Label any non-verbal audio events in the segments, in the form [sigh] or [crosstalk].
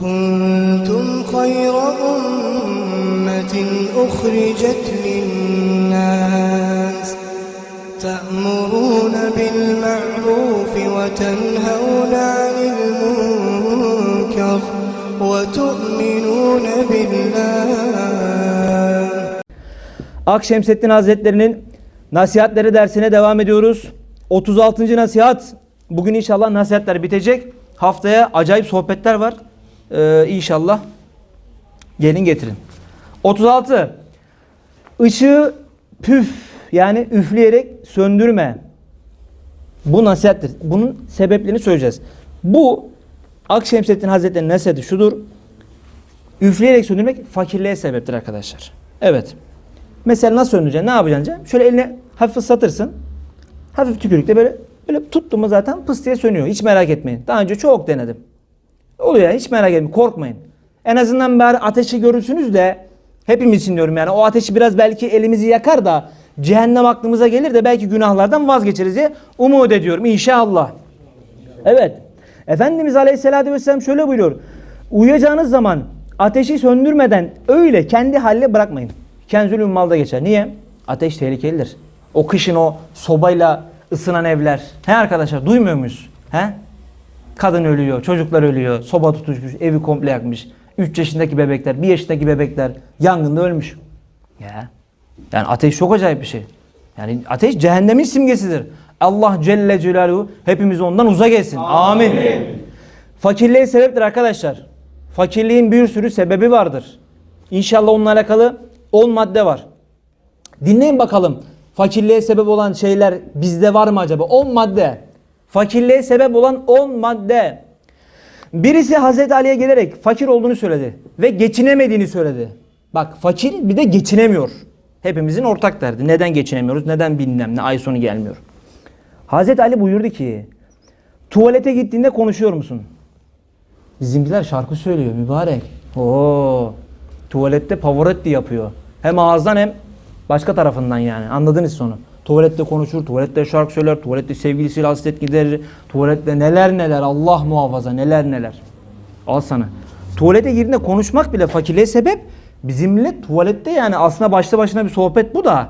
كنتم خير أمة أخرجت للناس تأمرون بالمعروف وتنهون عن المنكر وتؤمنون بالله Akşemseddin Hazretleri'nin nasihatleri dersine devam ediyoruz. 36. nasihat. Bugün inşallah nasihatler bitecek. Haftaya acayip sohbetler var. Ee, inşallah gelin getirin. 36. Işığı püf yani üfleyerek söndürme. Bu nasihattir. Bunun sebeplerini söyleyeceğiz. Bu Akşemseddin Hazretleri'nin nasihati şudur. Üfleyerek söndürmek fakirliğe sebeptir arkadaşlar. Evet. Mesela nasıl söndüreceksin? Ne yapacaksın? canım? Şöyle eline hafif ıslatırsın. Hafif tükürükle böyle böyle tuttu mu zaten pıs diye sönüyor. Hiç merak etmeyin. Daha önce çok denedim. Oluyor hiç merak etmeyin. Korkmayın. En azından bari ateşi görürsünüz de hepimiz için diyorum yani o ateşi biraz belki elimizi yakar da cehennem aklımıza gelir de belki günahlardan vazgeçeriz diye umut ediyorum inşallah. Evet. Efendimiz Aleyhisselatü Vesselam şöyle buyuruyor. Uyuyacağınız zaman ateşi söndürmeden öyle kendi haline bırakmayın. Kenzül malda geçer. Niye? Ateş tehlikelidir. O kışın o sobayla ısınan evler. He arkadaşlar duymuyor muyuz? He? Kadın ölüyor, çocuklar ölüyor, soba tutuşmuş, evi komple yakmış. 3 yaşındaki bebekler, 1 yaşındaki bebekler yangında ölmüş. Ya. Yani ateş çok acayip bir şey. Yani ateş cehennemin simgesidir. Allah Celle Celaluhu hepimiz ondan uzak etsin. Amin. Fakirliğe sebeptir arkadaşlar. Fakirliğin bir sürü sebebi vardır. İnşallah onunla alakalı 10 madde var. Dinleyin bakalım. Fakirliğe sebep olan şeyler bizde var mı acaba? 10 madde. Fakirliğe sebep olan 10 madde. Birisi Hazreti Ali'ye gelerek fakir olduğunu söyledi ve geçinemediğini söyledi. Bak fakir bir de geçinemiyor. Hepimizin ortak derdi. Neden geçinemiyoruz? Neden bilmem ne ay sonu gelmiyor. Hazreti Ali buyurdu ki tuvalete gittiğinde konuşuyor musun? Bizimkiler şarkı söylüyor mübarek. Oo, tuvalette Pavarotti yapıyor. Hem ağızdan hem başka tarafından yani. Anladınız sonu. Tuvalette konuşur, tuvalette şarkı söyler, tuvalette sevgilisiyle hasret giderir, tuvalette neler neler Allah muhafaza neler neler. Al sana. Tuvalete girdiğinde konuşmak bile fakirliğe sebep. Bizim millet tuvalette yani aslında başlı başına bir sohbet bu da.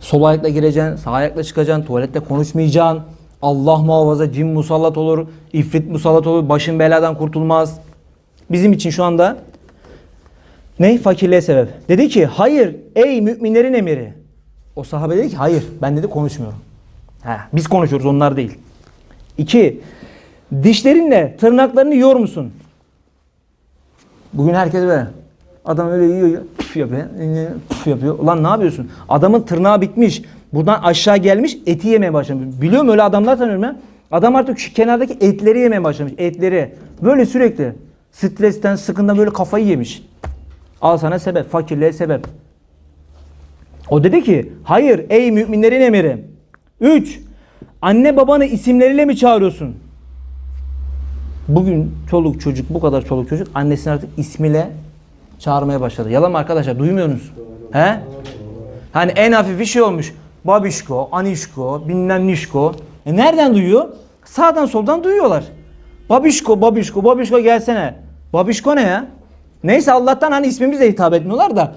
Sol ayakla gireceksin, sağ ayakla çıkacaksın, tuvalette konuşmayacaksın. Allah muhafaza cin musallat olur, ifrit musallat olur, başın beladan kurtulmaz. Bizim için şu anda ne? Fakirliğe sebep. Dedi ki hayır ey müminlerin emiri. O sahabe dedi ki hayır ben dedi konuşmuyorum. Ha, biz konuşuyoruz onlar değil. İki, dişlerinle tırnaklarını yiyor musun? Bugün herkes böyle. Adam öyle yiyor, püf yapıyor, püf yapıyor. Ulan ne yapıyorsun? Adamın tırnağı bitmiş. Buradan aşağı gelmiş eti yemeye başlamış. Biliyorum öyle adamlar tanıyorum ya. Adam artık şu kenardaki etleri yemeye başlamış. Etleri. Böyle sürekli. Stresten, sıkından böyle kafayı yemiş. Al sana sebep. Fakirliğe sebep. O dedi ki hayır ey müminlerin emiri. 3. Anne babanı isimleriyle mi çağırıyorsun? Bugün çoluk çocuk bu kadar çoluk çocuk annesini artık ismiyle çağırmaya başladı. Yalan mı arkadaşlar duymuyorsunuz? He? Hani en hafif bir şey olmuş. Babişko, Anişko, bilmem Nişko. E nereden duyuyor? Sağdan soldan duyuyorlar. Babişko, babişko, babişko gelsene. Babişko ne ya? Neyse Allah'tan hani ismimizle hitap etmiyorlar da.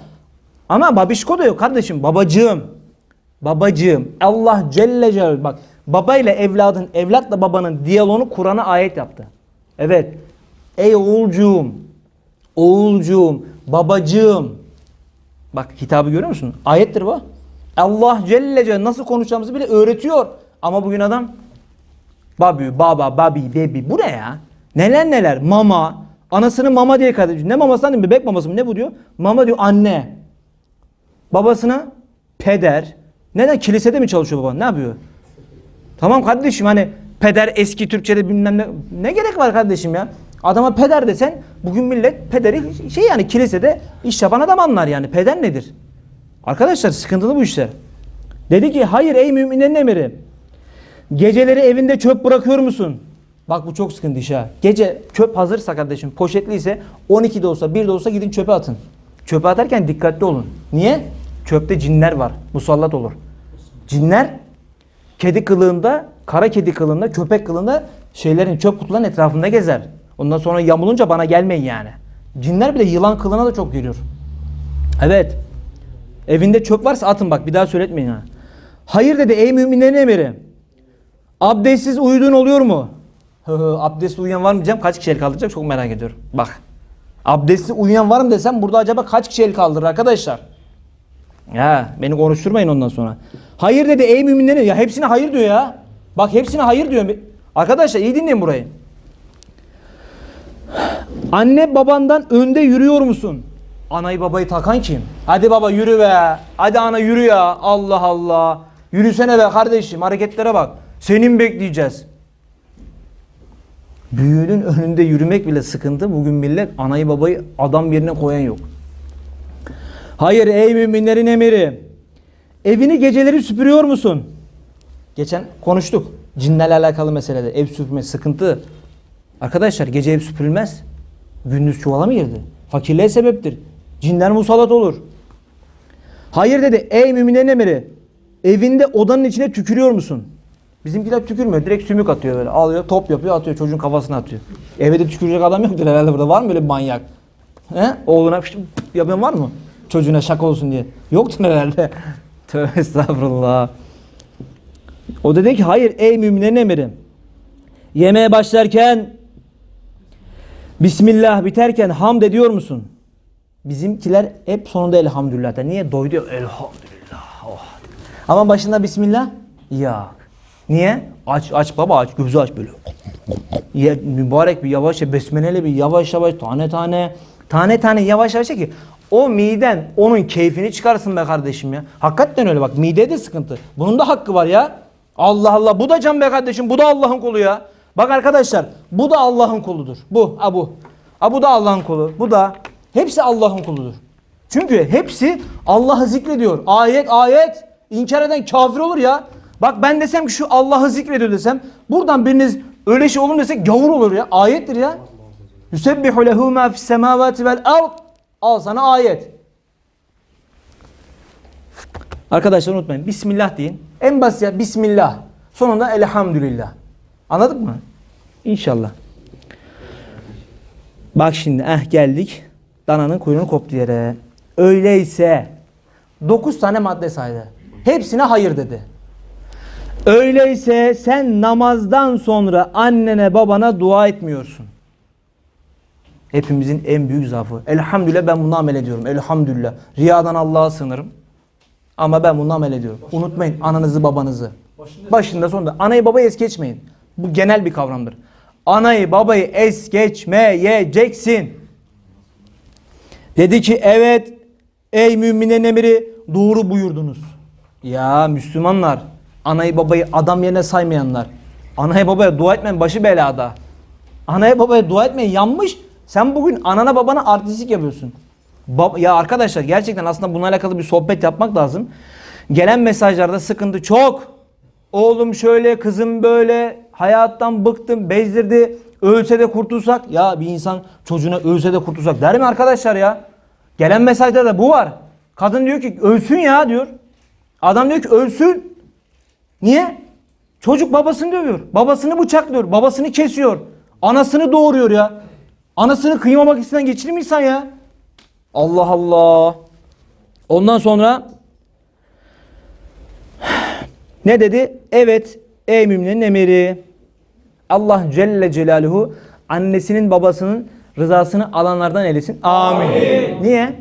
Ama babişko da yok kardeşim. Babacığım. Babacığım. Allah Celle Celaluhu. Bak baba ile evladın, evlatla babanın diyaloğunu Kur'an'a ayet yaptı. Evet. Ey oğulcuğum. Oğulcuğum. Babacığım. Bak hitabı görüyor musun? Ayettir bu. Allah Celle Celaluhu nasıl konuşacağımızı bile öğretiyor. Ama bugün adam babi, baba, babi, bebi. Bu ne ya? Neler neler. Mama. Anasını mama diye kardeşim. Ne değil mi? Bebek maması mı? Ne bu diyor? Mama diyor anne. Babasına peder. Neden? Kilisede mi çalışıyor baba? Ne yapıyor? Tamam kardeşim hani peder eski Türkçe'de bilmem ne. Ne gerek var kardeşim ya? Adama peder desen bugün millet pederi şey yani kilisede iş yapan adam anlar yani. Peder nedir? Arkadaşlar sıkıntılı bu işler. Dedi ki hayır ey müminlerin emiri. Geceleri evinde çöp bırakıyor musun? Bak bu çok sıkıntı iş ha. Gece çöp hazırsa kardeşim poşetliyse 12'de olsa 1'de olsa gidin çöpe atın. Çöpe atarken dikkatli olun. Niye? Çöpte cinler var. Musallat olur. Cinler kedi kılığında, kara kedi kılığında, köpek kılığında şeylerin çöp kutuların etrafında gezer. Ondan sonra yamulunca bana gelmeyin yani. Cinler bile yılan kılına da çok geliyor. Evet. Evinde çöp varsa atın bak bir daha söyletmeyin ha. Hayır dedi ey müminlerin emiri. Abdestsiz uyuduğun oluyor mu? Abdestsiz uyuyan var mı diyeceğim. Kaç kişi el kaldıracak çok merak ediyorum. Bak. Abdestsiz uyuyan var mı desem burada acaba kaç kişi el kaldırır arkadaşlar? Ya beni konuşturmayın ondan sonra. Hayır dedi ey müminlerin. Ya hepsine hayır diyor ya. Bak hepsine hayır diyor. Arkadaşlar iyi dinleyin burayı. Anne babandan önde yürüyor musun? Anayı babayı takan kim? Hadi baba yürü be. Hadi ana yürü ya. Allah Allah. Yürüsene be kardeşim. Hareketlere bak. Senin bekleyeceğiz. Büyüğünün önünde yürümek bile sıkıntı. Bugün millet anayı babayı adam yerine koyan yok. Hayır ey müminlerin emiri. Evini geceleri süpürüyor musun? Geçen konuştuk. Cinlerle alakalı meselede. Ev süpürme sıkıntı. Arkadaşlar gece ev süpürülmez. Gündüz çuvala mı girdi? Fakirliğe sebeptir. Cinler musallat olur. Hayır dedi ey müminlerin emiri. Evinde odanın içine tükürüyor musun? Bizimkiler tükürmüyor. Direkt sümük atıyor böyle. Alıyor top yapıyor atıyor. Çocuğun kafasına atıyor. Eve de tükürecek adam yoktur herhalde burada. Var mı böyle manyak? He? Oğluna yapan var mı? Çocuğuna şaka olsun diye. Yoktur herhalde. [laughs] Tövbe estağfurullah. O dedi ki hayır ey müminlerin emiri. Yemeğe başlarken Bismillah biterken hamd ediyor musun? Bizimkiler hep sonunda elhamdülillah. der. Niye? Doydu. ya, Elhamdülillah. Oh. Ama başında Bismillah yok. Niye? Aç aç baba aç gözü aç böyle. Ye, mübarek bir yavaş besmeleli bir yavaş yavaş tane tane tane tane yavaş yavaş ki o miden onun keyfini çıkarsın be kardeşim ya. Hakikaten öyle bak mide de sıkıntı. Bunun da hakkı var ya. Allah Allah bu da can be kardeşim bu da Allah'ın kulu ya. Bak arkadaşlar bu da Allah'ın kuludur. Bu ha bu. Ha bu da Allah'ın kulu. Bu da hepsi Allah'ın kuludur. Çünkü hepsi Allah'ı zikrediyor. Ayet ayet inkar eden kafir olur ya. Bak ben desem ki şu Allah'ı zikrediyor desem buradan biriniz öyle şey olur desek gavur olur ya. Ayettir ya. Yusebbihu lehu ma fis semavati vel ard. Al sana ayet. Arkadaşlar unutmayın. Bismillah deyin. En basit ya Bismillah. Sonunda elhamdülillah. Anladık mı? İnşallah. Bak şimdi eh geldik. Dananın kuyruğunu koptu yere. Öyleyse 9 tane madde saydı. Hepsine hayır dedi. Öyleyse sen namazdan sonra annene babana dua etmiyorsun. Hepimizin en büyük zaafı. Elhamdülillah ben bunu amel ediyorum. Elhamdülillah. Riyadan Allah'a sığınırım. Ama ben bunu amel ediyorum. Unutmayın ananızı babanızı. Başında sonunda. Anayı babayı es geçmeyin. Bu genel bir kavramdır. Anayı babayı es geçmeyeceksin. Dedi ki evet ey müminin emiri doğru buyurdunuz. Ya Müslümanlar anayı babayı adam yerine saymayanlar. Anaya babaya dua etmeyin başı belada. Anaya babaya dua etmeyin yanmış. Sen bugün anana babana artistlik yapıyorsun. Bab- ya arkadaşlar gerçekten aslında bununla alakalı bir sohbet yapmak lazım. Gelen mesajlarda sıkıntı çok. Oğlum şöyle, kızım böyle, hayattan bıktım, bezdirdi. Ölse de kurtulsak. Ya bir insan çocuğuna ölse de kurtulsak der mi arkadaşlar ya? Gelen mesajda da bu var. Kadın diyor ki ölsün ya diyor. Adam diyor ki ölsün. Niye? Çocuk babasını dövüyor. Babasını bıçaklıyor. Babasını kesiyor. Anasını doğuruyor ya. Anasını kıymamak isteyen geçirir mi insan ya? Allah Allah. Ondan sonra ne dedi? Evet ey müminin emiri. Allah Celle Celaluhu annesinin babasının rızasını alanlardan eylesin. Amin. Niye?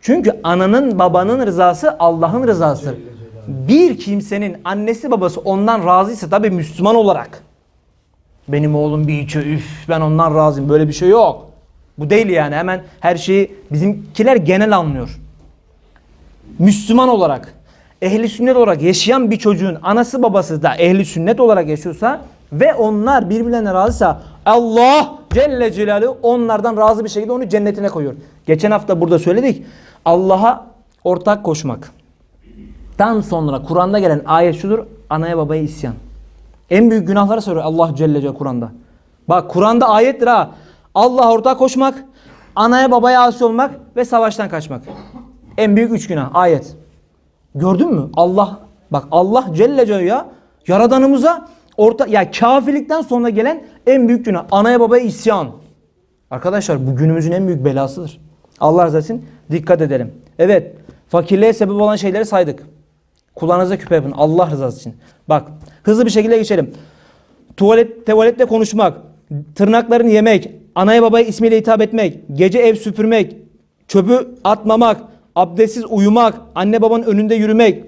Çünkü ananın babanın rızası Allah'ın rızasıdır. Bir kimsenin annesi babası ondan razıysa tabi Müslüman olarak. Benim oğlum bir içiyor üf ben ondan razıyım böyle bir şey yok. Bu değil yani hemen her şeyi bizimkiler genel anlıyor. Müslüman olarak, ehli sünnet olarak yaşayan bir çocuğun anası babası da ehli sünnet olarak yaşıyorsa ve onlar birbirlerine razıysa Allah Celle Celaluhu onlardan razı bir şekilde onu cennetine koyuyor. Geçen hafta burada söyledik. Allah'a ortak koşmak. Tam sonra Kur'an'da gelen ayet şudur. Anaya babaya isyan. En büyük günahları söylüyor Allah Celle Celaluhu Kur'an'da. Bak Kur'an'da ayettir ha. Allah'a ortak koşmak, anaya babaya asi olmak ve savaştan kaçmak. En büyük üç günah ayet. Gördün mü? Allah bak Allah Celle Celaluhu ya yaradanımıza orta ya kafirlikten sonra gelen en büyük günah anaya babaya isyan. Arkadaşlar bu günümüzün en büyük belasıdır. Allah razı olsun dikkat edelim. Evet fakirliğe sebep olan şeyleri saydık. Kulağınıza küpe yapın Allah rızası için. Bak hızlı bir şekilde geçelim. Tuvalet, tuvalette konuşmak, tırnaklarını yemek, anaya babaya ismiyle hitap etmek, gece ev süpürmek, çöpü atmamak, abdestsiz uyumak, anne babanın önünde yürümek,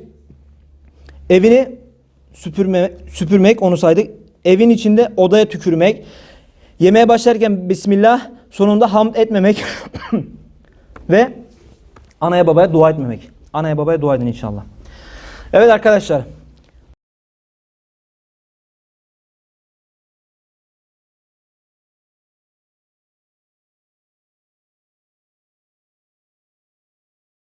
evini süpürme, süpürmek onu saydık. Evin içinde odaya tükürmek, yemeğe başlarken Bismillah, sonunda hamd etmemek [coughs] ve anaya babaya dua etmemek. Anaya babaya dua edin inşallah. Evet arkadaşlar